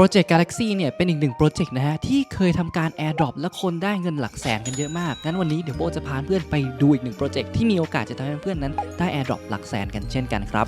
โปรเจกต์ Galaxy เนี่ยเป็นอีกหนึ่งโปรเจกต์นะฮะ ที่เคยทำการ Airdrop และคนได้เงินหลักแสนกันเยอะมาก งั้นวันนี้เดี๋ยวโบจะพาเพื่อนไปดูอีกหนึ่งโปรเจกต์ที่มีโอกาสจะทำให้เพื่อนนั้นได้ Airdrop หลักแสนกันเช่นกันครับ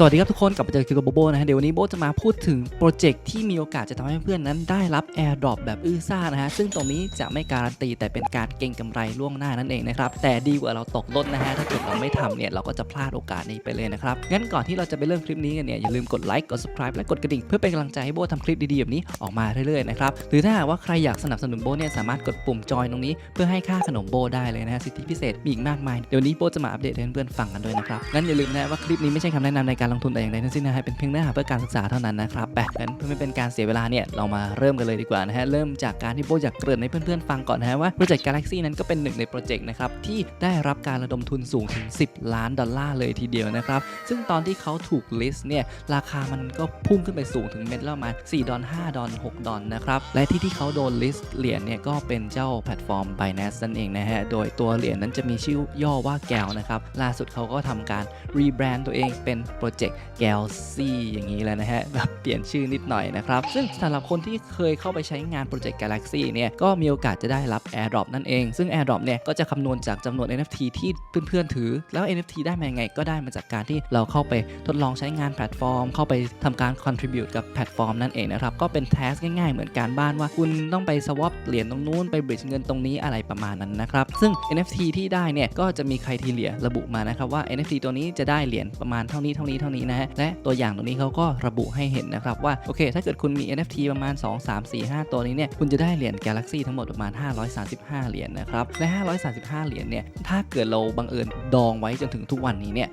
สวัสดีครับทุกคนกลับมาเจอคิวกับโบโบนะฮะเดี๋ยววันนี้โบจะมาพูดถึงโปรเจกต์ที่มีโอกาสจะทำให้เพื่อนนั้นได้รับ AirDrop แบบอื้อซ่านะฮะซึ่งตรงนี้จะไม่การันตีแต่เป็นการเก็งกำไรล่วงหน้านั่นเองนะครับแต่ดีกว่าเราตกรถนะฮะถ้าเกิดเราไม่ทำเนี่ยเราก็จะพลาดโอกาสนี้ไปเลยนะครับงั้นก่อนที่เราจะไปเริ่มคลิปนี้กันเนี่ยอย่าลืมกดไลค์กด subscribe และกดกระดิ่งเพื่อเป็นกำลังใจให้โบทำคลิปดีๆแบบนี้ออกมาเรื่อยๆนะครับหรือถ้าหากว่าใครอยากสนับสนุนโบเนี่ยสามารถกดปุ่มจอยตรงนี้ เพื่อให้ค่าขนมโบได้เลยนะฮะสิทธิพิเศษมีอีกมากมายเดี๋ยวนี้โบจะมาอัปเดตให้เพื่อนๆฟังกันด้วยนะครับงั้นอย่าลืมนะว่าคลิปนี้ไม่ใช่คำแนะนำในการลงทุนแต่อย่างใดทั้งสิ้นนะฮะเป็นเพียงเนื้อหาเพื่อการศึกษาเท่านั้นนะครับไปงั้นเพื่อไม่เป็นการเสียเวลาเนี่ยเรามาเริ่มกันเลยดีกว่านะฮะเริ่มจากการที่โบอยากเกริ่นให้เพื่อนๆฟังก่อนนะฮะว่าโปรเจกต์ Galaxy นั้นก็เป็นหนึ่งในโปรเจกต์นะครับที่ได้รับการระดมทุนสูงถึง 10 ล้านดอลลาร์เลยทีเดียวนะครับซึ่งตอนที่เขาถูกลิสต์เนี่ยราคามันก็พุ่งขึ้นไปสูงถึงเม็ดละประมาณ4ดอล5ดอล6ดอลนะครับและที่ที่เขาโดนลิสต์เหรียญเนี่ยก็เป็นเจ้าแพลตฟอร์ม Binance นั่นเองนะฮะโดยตัวเหรียญนั้นจะมีชื่อย่อว่าแกวนะครับล่าสุดเขาก็ทำการรีแบรนด์ตัวเองเป็นโปรเจกต์แกลซี่อย่างนี้แล้วนะฮะแบบเปลี่ยนชื่อนิดหน่อยนะครับ ซึ่งสำหรับคนที่เคยเข้าไปใช้งานโปรเจกต์ Galaxy เนี่ยก็มีโอกาสจะได้รับ AirDrop นั่นเอง ซึ่ง AirDrop เนี่ยก็จะคำนวณจากจำนวน NFT ที่เพื่อนๆถือ แล้ว NFT ได้มายังไงก็ได้มาจากการที่เราเข้าไปทดลองใช้งานแพลตฟอร์ม เข้าไปทำการ contribute กับแพลตฟอร์มนั่นเองนะครับก็เป็น task ง่ายๆ เหมือนการบ้านว่าคุณต้องไป swap เหรียญตรงนู้นไป bridge เงินตรงนี้อะไรประมาณนั้นนะครับซึ่ง NFT ที่ได้เนี่ยก็จะมีใครทีเลียระบุมานะครับว่า NFT ตัวนี้จะได้เหรียญประมาณเท่านี้เท่านี้เท่านี้นะฮะและตัวอย่างตรงนี้เขาก็ระบุให้เห็นนะครับว่าโอเค ถ้าเกิดคุณมี NFT ประมาณ 2 3 4 5 ตัวนี้เนี่ยคุณจะได้เหรียญ Galaxy ทั้งหมดประมาณ 535 เหรียญนะครับและ 535 เหรียญเนี่ยถ้าเกิดเราบังเอิญดองไว้จนถึงทุกวันนี้เนี่ย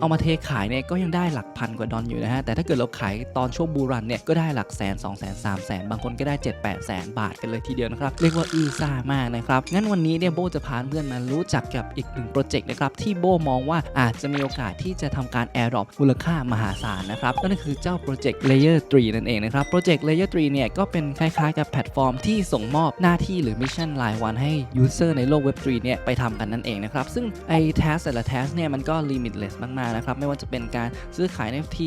เอามาเทขายเนี่ยก็ยังได้หลักพันกว่าดอลอยู่นะฮะแต่ถ้าเกิดเราขายตอนช่วงบูรันเนี่ยก็ได้หลักแสน2แสน3แสนบางคนก็ได้ 7 8แสนบาทกันเลยทีเดียวนะครับเรียกว่าอื้อซ่ามากนะครับงั้นวันนี้เนี่ยโบจะพาเพื่อนมารู้จักกับอีกหนึ่งโปรเจกต์นะครับที่โบมองว่าอาจจะมีโอกาสที่จะทำการ Airdrop มูลค่ามหาศาลนะครับนั่นก็คือเจ้าโปรเจกต์ Layer 3 นั่นเองนะครับโปรเจกต์ Layer 3 เนี่ยก็เป็นคล้ายๆกับแพลตฟอร์มที่ส่งมอบหน้าที่หรือมิชชั่นรายวันให้ User ในโลก Web 3 เนี่ยไปทำกันนั่นเองนะครับซึ่งไอ้ task แต่ละ task เนี่ยมันก็ limitless มากๆนะครับไม่ว่าจะเป็นการซื้อขาย NFT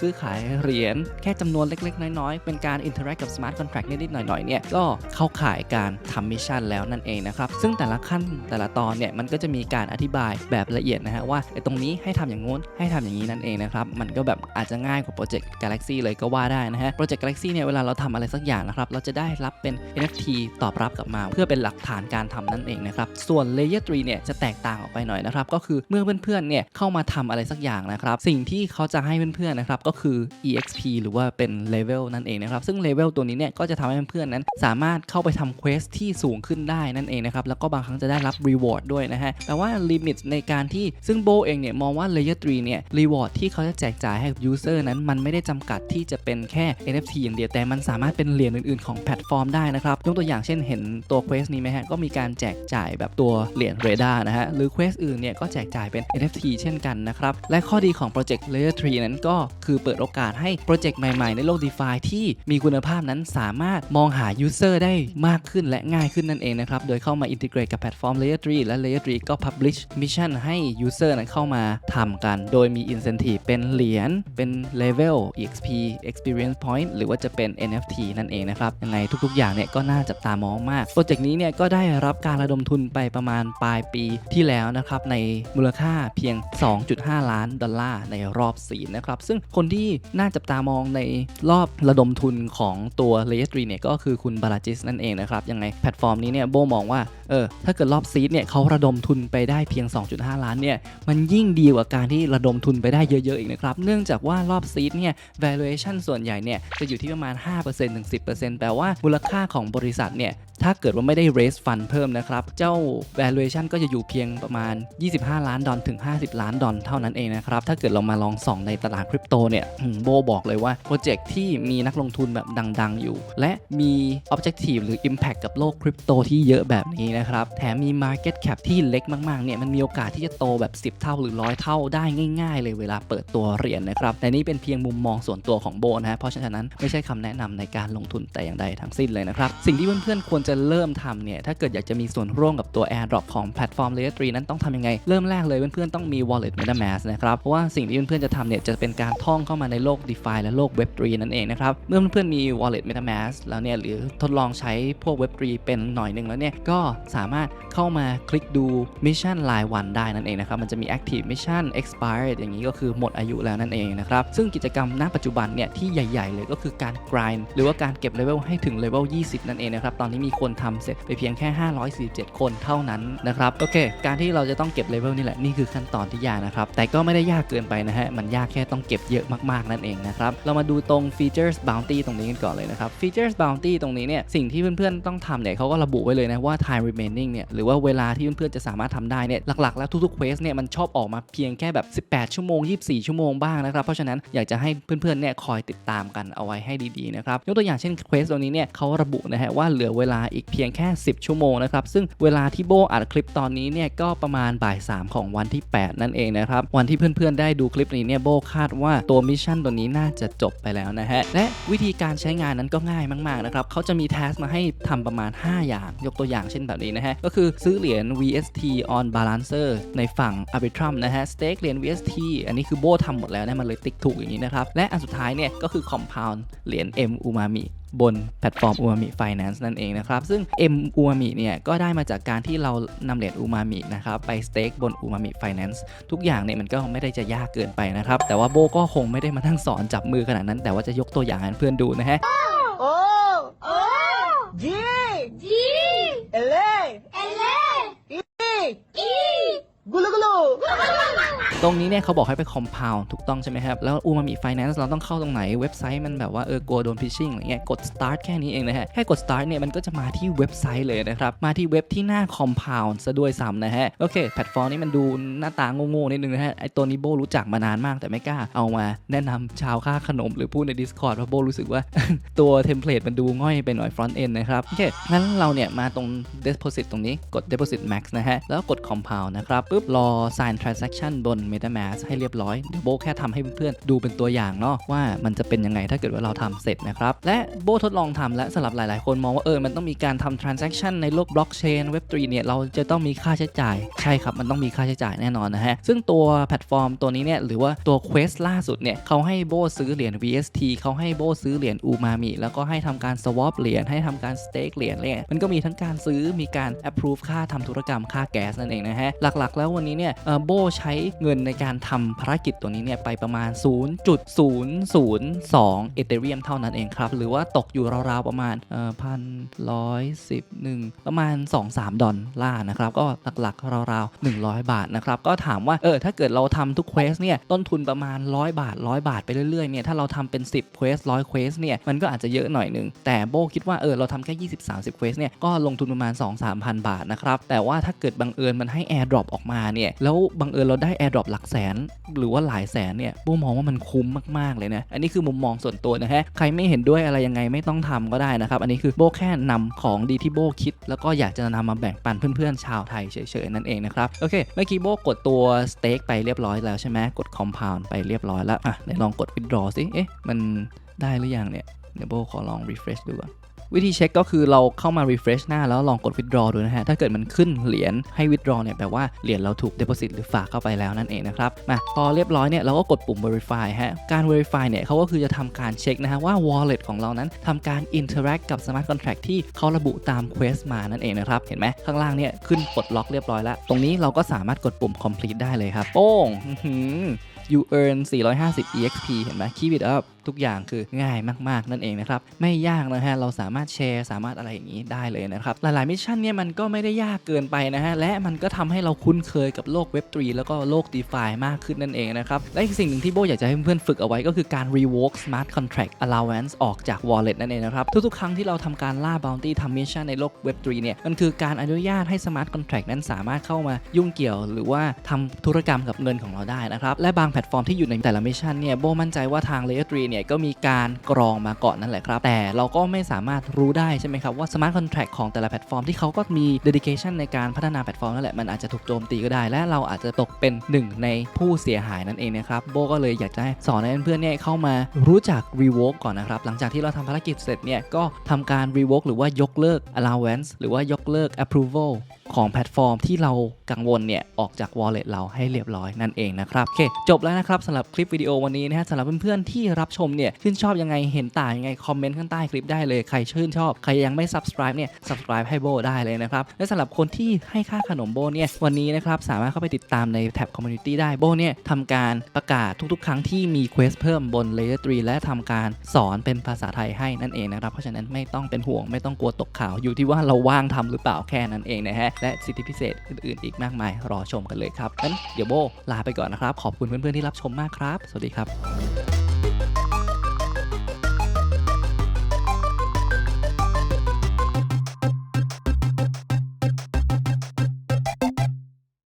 ซื้อขายเหรียญแค่จำนวนเล็ก ๆ น้อยๆ เป็นการ interact กับ smart contract นิดๆหน่อยๆเนี่ยก็เข้าข่ายการทำมิชชั่นแล้วนั่นเองนะครับซึ่งแต่ละขั้นแต่ละตอนเนี่ยมันก็จะมีการอธิบายแบบละเอียดนะฮะว่าไอ้ตรงนี้ให้ทำอย่างงู้นให้ทำอย่างนี้นั่นเองนะครับ มันก็แบบอาจจะง่ายกว่าโปรเจกต์ Galaxy เลยก็ว่าได้นะฮะ โปรเจกต์ Galaxy เนี่ยเวลาเราทำอะไรสักอย่างนะครับ เราจะได้รับเป็น NFT ตอบรับกลับมา เพื่อเป็นหลักฐานการทำนั่นเองนะครับ ส่วน Layer 3 เนี่ยจะแตกต่างออกไปหน่อยนะครับ ก็คือเมื่อเพื่อนๆ เนี่ยเข้ามาทำอะไรสักอย่างนะครับ สิ่งที่เขาจะให้เพื่อนๆ นะครับก็คือ EXP หรือว่าเป็น level นั่นเองนะครับ ซึ่ง level ตัวนี้เนี่ยก็จะทำให้เพื่อนๆ นั้น สามารถเข้าไปทำ quest ที่สูงขึ้นได้นั่นเองนะครับ แล้วก็บางครั้งจะได้รับ reward ด้วยนะฮะ แต่ว่า limit ในการที่ซึ่งโบเองเนี่ยมองว่า layer 3เนี่ย reward ที่เขาจะแจกจ่ายให้กับ user นั้นมันไม่ได้จำกัดที่จะเป็นแค่ NFT อย่างเดียวแต่มันสามารถเป็นเหรียญอื่น ๆ ของแพลตฟอร์มได้นะครับยกตัวอย่างเช่นเห็นตัว quest นี้ไหมฮะก็มีการแจกจ่ายแบบตัวเหรียญ Radar นะฮะหรือ quest อื่นเนี่ยก็แจกจ่ายเป็น NFT เช่นกันนะครับและข้อดีของโปรเจกต์ layer 3 นั้นก็คือเปิดโอกาสให้โปรเจกต์ใหม่ ๆ ในโลก DeFi ที่มีคุณภาพนั้นสามารถมองหา user ได้มากขึ้นและง่ายขึ้นนั่นเองนะครับโดยเข้ามา integrate กับแพลตฟอร์ม layer 3 และ layer 3 ก็ publish mission ให้ user นั้นเข้ามาทำกัน โดยมี incentive เป็นเหรียญ เป็น level exp experience point หรือว่าจะเป็น NFT นั่นเองนะครับ ยังไงทุกๆ อย่างเนี่ยก็น่าจับตามองมาก โปรเจกต์นี้เนี่ยก็ได้รับการระดมทุนไปประมาณปลายปีที่แล้วนะครับในมูลค่าเพียง 2.5 ล้านดอลลาร์ในรอบสีนะครับ ซึ่งคนที่น่าจับตามองในรอบระดมทุนของตัว Layer 3เนี่ยก็คือคุณบาราจิสนั่นเองนะครับยังไงแพลตฟอร์มนี้เนี่ยโบมองว่าเออถ้าเกิดรอบซีดเนี่ยเขาระดมทุนไปได้เพียง 2.5 ล้านเนี่ยมันยิ่งดีกว่าการที่ระดมทุนไปได้เยอะๆอีกนะครับ เนื่องจากว่ารอบซีดเนี่ย valuation ส่วนใหญ่เนี่ยจะอยู่ที่ประมาณ 5%ถึง 10%แปลว่ามูลค่าของบริษัทเนี่ย ถ้าเกิดว่าไม่ได้ raise fund เพิ่มนะครับ เจ้า valuation ก็จะอยู่เพียงประมาณ 25 ล้านดอลถึง 50 ล้านดอลเท่านั้นเองนะครับ ถ้าเกิดเรามาลองส่องในตลาดคริปโตเนี่ยโบบอกเลยว่าโปรเจกต์ที่มีนักลงทุนแบบดังๆ อยู่ และมี objective หรือ impact กับโลกคริปโตที่เยอะแบบนี้นะครับ แถมมี market cap ที่เล็กมากๆเนี่ยมันมีโอกาสที่จะโตแบบ 10 เท่าหรือ 100 เท่าได้ง่าย ๆ เลยเวลาเปิดตัวเหรียญนะครับแต่นี่เป็นเพียงมุมมองส่วนตัวของโบนะฮะเพราะฉะนั้นไม่ใช่คำแนะนำในการลงทุนแต่อย่างใดทั้งสิ้นเลยนะครับสิ่งที่เพื่อนๆควรจะจะเริ่มทำเนี่ย ถ้าเกิดอยากจะมีส่วนร่วมกับตัว AirDrop ของแพลตฟอร์ม Layer 3 นั้นต้องทำยังไง เริ่มแรกเลยเพื่อนๆ ต้องมี Wallet MetaMask นะครับ เพราะว่าสิ่งที่เพื่อนๆ จะทำเนี่ย จะเป็นการท่องเข้ามาในโลก DeFi และโลก Web3 นั่นเองนะครับ เมื่อเพื่อนๆ มี Wallet MetaMask แล้วเนี่ย หรือทดลองใช้พวก Web3 เป็นหน่อยหนึ่งแล้วเนี่ย ก็สามารถเข้ามาคลิกดูมิชชั่นรายวันได้นั่นเองนะครับ มันจะมี Active Mission Expired อย่างนี้ก็คือหมดอายุแล้วนั่นเองนะครับ ซึ่งกิจกรรมณปัจจุบันเนี่ยที่ใหญ่ ๆ เลยก็คือการ grind หรือว่าการเก็บเลเวลให้ถึงเลเวล20 นั่นเองนะครับ ตอนนี้มีคนทำเสร็จไปเพียงแค่ 547 คนเท่านั้นนะครับโอเค การที่เราจะต้องเก็บเลเวลนี่แหละนี่คือขั้นตอนที่ยากนะครับแต่ก็ไม่ได้ยากเกินไปนะฮะมันยากแค่ต้องเก็บเยอะมากๆนั่นเองนะครับเรามาดูตรง features bounty ตรงนี้กันก่อนเลยนะครับ features bounty ตรงนี้เนี่ยสิ่งที่เพื่อนๆต้องทำเนี่ยเขาก็ระบุไว้เลยนะว่า time remaining เนี่ยหรือว่าเวลาที่เพื่อนๆจะสามารถทำได้เนี่ยหลักๆ แล้วทุกๆ quest เนี่ยมันชอบออกมาเพียงแค่แบบ 18 ชั่วโมง 24 ชั่วโมงบ้างนะครับเพราะฉะนั้นอยากจะให้เพื่อนๆเนี่ยคอยติดตามกันเอาไว้ให้ดีๆนะครับยกตัวอย่างเช่น quest ตัวนี้เนี่ยเขาระบุนะฮะว่าเหลือเวลาอีกเพียงแค่ 10 ชั่วโมงนะครับ ซึ่งเวลาที่โบอัดคลิปตอนนี้เนี่ยก็ประมาณบ่าย 3 ของวันที่ 8 นั่นเองนะครับ วันที่เพื่อนๆ ได้ดูคลิปนี้เนี่ยโบคาดว่าตัวมิชชั่นตัวนี้น่าจะจบไปแล้วนะฮะ และวิธีการใช้งานนั้นก็ง่ายมากๆนะครับเขาจะมี task มาให้ทำประมาณ 5 อย่าง ยกตัวอย่างเช่นแบบนี้นะฮะ ก็คือซื้อเหรียญ VST on balancer ในฝั่ง Arbitrum นะฮะ stake เหรียญ VST อันนี้คือโบทำหมดแล้วนะมันเลยติ๊กถูกอย่างนี้นะครับและอันสุดท้ายเนี่ยก็คือ compound เหรียญ M Umami บนแพลตฟอร์ม Umami Finance นั่นเองนะครับ ซึ่ง M Umami เนี่ยก็ได้มาจากการที่เรานำเหรียญ Umami นะครับไป stake บน Umami Finance ทุกอย่างเนี่ยมันก็ไม่ได้จะยากเกินไปนะครับ แต่ว่าโบก็คงไม่ได้มาทั้งสอนจับมือขนาดนั้น แต่ว่าจะยกตัวอย่างให้เพื่อนดูนะฮะ O O G G L L E E Gulu gulu ตรงนี้เนี่ยเขาบอกให้ไป compound ถูกต้องใช่ไหมครับ แล้ว Umami Finance เราต้องเข้าตรงไหนเว็บไซต์มันแบบว่าเออกลัวโดน phishing อะไรเงี้ยกด start แค่นี้เองนะฮะแค่กด start เนี่ยมันก็จะมาที่เว็บไซต์เลยนะครับมาที่เว็บที่หน้า compound ซะด้วยซ้ำนะฮะโอเคแพลตฟอร์มนี้มันดูหน้าตาโง่ๆนิดนึงนะฮะไอตัวนี้โบรู้จักมานานมากแต่ไม่กล้าเอามาแนะนำชาวค่าขนมหรือพูดใน Discord เพราะโบรู้สึกว่าตัวเทมเพลตมันดูง่อยไปหน่อย front end นะครับโอเคงั้นเราเนี่ยมาตรง deposit ตรงนี้กด deposit max นะฮะแล้วกด compound นะครับปุ๊บรอ sign transaction บน metamask ให้เรียบร้อยเดี๋ยวโบแค่ทำให้เพื่อนๆดูเป็นตัวอย่างเนาะว่ามันจะเป็นยังไงถ้าเกิดว่าเราทำเสร็จนะครับ และโบทดลองทำและสำหรับหลายๆ คนมองว่าเออมันต้องมีการทำ transaction ในโลก blockchain web3 เนี่ยเราจะต้องมีค่าใช้จ่าย ใช่ครับ มันต้องมีค่าใช้จ่ายแน่นอนนะฮะ ซึ่งตัวแพลตฟอร์มตัวนี้เนี่ยหรือว่าตัว Quest ล่าสุดเนี่ยเขาให้โบซื้อเหรียญ VST เขาให้โบซื้อเหรียญ Umami แล้วก็ให้ทำการ swap เหรียญให้ทำการ stake เหรียญเลยมันก็มีทั้งการซื้อมีการ approve ค่าทำธุรกรรมค่าแก๊สนั่นเองนะฮะหลักๆ แล้ววันนี้เนี่ยโบใช้เงินในการทำภารกิจตัวนี้เนี่ยไปประมาณ 0.002 เอเธเรียมเท่านั้นเองครับ หรือว่าตกอยู่ราวๆประมาณพันร้อยสิบหนึ่งประมาณ 2-3 ดอลลาร์นะครับ ก็หลักๆราวๆ 100 บาทนะครับ ก็ถามว่าเออถ้าเกิดเราทำทุกเควสเนี่ยต้นทุนประมาณ 100 บาท 100 บาทไปเรื่อยๆเนี่ยถ้าเราทำเป็น 10เควส100เควสเนี่ยมันก็อาจจะเยอะหน่อยหนึงแต่โบคิดว่าเออเราทำแค่ 20-30เควสเนี่ยก็ลงทุนประมาณ 2-3,000บาทนะครับแต่ว่าถ้าเกิดบังเอิญมันให้ AirDrop ออกมาเนี่ยแล้วบังเอิญเราได้ AirDrop หลักแสน หรือว่าหลายแสนเนี่ยโบมองว่ามันคุ้มมากๆเลยนะอันนี้คือมุมมองส่วนตัวนะฮะใครไม่เห็นด้วยอะไรยังไงไม่ต้องทำก็ได้นะครับอันนี้คือโบแค่นำของดีที่โบคิด แล้วก็อยากจะนำมาแบ่งปันเพื่อนๆชาวไทยเฉยๆนั่นเองนะครับโอเคเมื่อกี้โบกดตัวสเต็กไปเรียบร้อยแล้วใช่ไหมกด compound ไปเรียบร้อยแล้วอะไหนลองกด withdraw สิเอ๊ะมันได้หรือยังเนี่ยเดี๋ยวโบขอลอง refresh ดูก่อน วิธีเช็คก็คือเราเข้ามา refresh หน้าแล้วลองกด withdraw ดูนะฮะ ถ้าเกิดมันขึ้นเหรียญให้ withdraw เนี่ยแปลว่าเหรียญเราถูก deposit หรือฝากเข้าไปแล้วนั่นเองนะครับ มาพอเรียบร้อยเนี่ยเราก็กดปุ่ม verify ฮะ การ verify เนี่ยเขาก็คือจะทำการเช็คนะฮะว่า wallet ของเรานั้นทำการ interact กับ smart contract ที่เขาระบุตาม quest มานั่นเองนะครับ เห็นไหมข้างล่างเนี่ยขึ้นปลดล็อกเรียบร้อยแล้ว ตรงนี้เราก็สามารถกดปุ่ม complete ได้เลยครับโป้งอื้อหือ you earn 450 exp เห็นไหม keep it up ทุกอย่างคือง่ายมากๆ นั่นเองนะครับ ไม่ยากนะฮะ เราสามารถแชร์สามารถอะไรอย่างนี้ได้เลยนะครับ หลายๆมิชชั่นเนี่ยมันก็ไม่ได้ยากเกินไปนะฮะ และมันก็ทำให้เราคุ้นเคยกับโลก Web3 แล้วก็โลก DeFi มากขึ้นนั่นเองนะครับ และอีกสิ่งหนึ่งที่โบอยากจะให้เพื่อนๆฝึกเอาไว้ก็คือการ revoke smart contract allowance ออกจาก wallet นั่นเองนะครับ ทุกๆ ครั้งที่เราทำการล่า bounty ทำมิชชั่นในโลก Web3 เนี่ยมันคือการอนุญาตให้ smart contract นั้นสามารถเข้ามายุ่งเกี่ยว หรือว่าทำธุรกรรมกับเงินของเราได้นะครับและบางแพลตพลตฟอร์มที่อยู่ในแต่ละมิชชั่นเนี่ยโบมั่นใจว่าทาง Layer 3เนี่ยก็มีการกรองมาก่อนนั่นแหละครับ แต่เราก็ไม่สามารถรู้ได้ใช่ไหมครับว่า smart contract ของแต่ละแพลตฟอร์มที่เขาก็มี dedication ในการพัฒนาแพลตฟอร์มนั่นแหละมันอาจจะถูกโจมตีก็ได้ และเราอาจจะตกเป็นหนึ่งในผู้เสียหายนั่นเองนะครับโบก็เลยอยากจะให้สอนให้เพื่อนๆเนี่ยเข้ามารู้จัก revoke ก่อนนะครับหลังจากที่เราทำภารกิจเสร็จเนี่ยก็ทำการ revoke หรือว่ายกเลิก allowance หรือว่ายกเลิก approval ของแพลตฟอร์มที่เรากังวลเนี่ยออกจาก wallet เราให้เรียบร้อยนั่นเองนะครับโอเคจบแล้วนะครับสำหรับคลิปวิดีโอวันนี้นะฮะสำหรับเพื่อนๆที่รับชมเนี่ยชื่นชอบยังไงเห็นต่างยังไงคอมเมนต์ข้างใต้คลิปได้เลยใครชื่นชอบใครยังไม่ subscribe เนี่ย subscribe ให้โบได้เลยนะครับและสำหรับคนที่ให้ค่าขนมโบเนี่ยวันนี้นะครับสามารถเข้าไปติดตามในแท็บ community ได้โบเนี่ยทำการประกาศทุกๆ ครั้งที่มีเควสเพิ่มบน layer 3และทำการสอนเป็นภาษาไทยให้นั่นเองนะครับเพราะฉะนั้นไม่ต้องเป็นห่วงไม่ต้องกลัวตกข่าวอยู่ที่ว่าเราว่างทำหรือเปล่าแค่นั้นเองนะฮะและสิทธิพิเศษอื่นๆ อีกมากมายรอชมกันเลยครับงั้นเดี๋ยวโบลาไปก่อนนะครับขอบคุณเพื่อนๆที่รับชมมากครับ สวัสดีครับ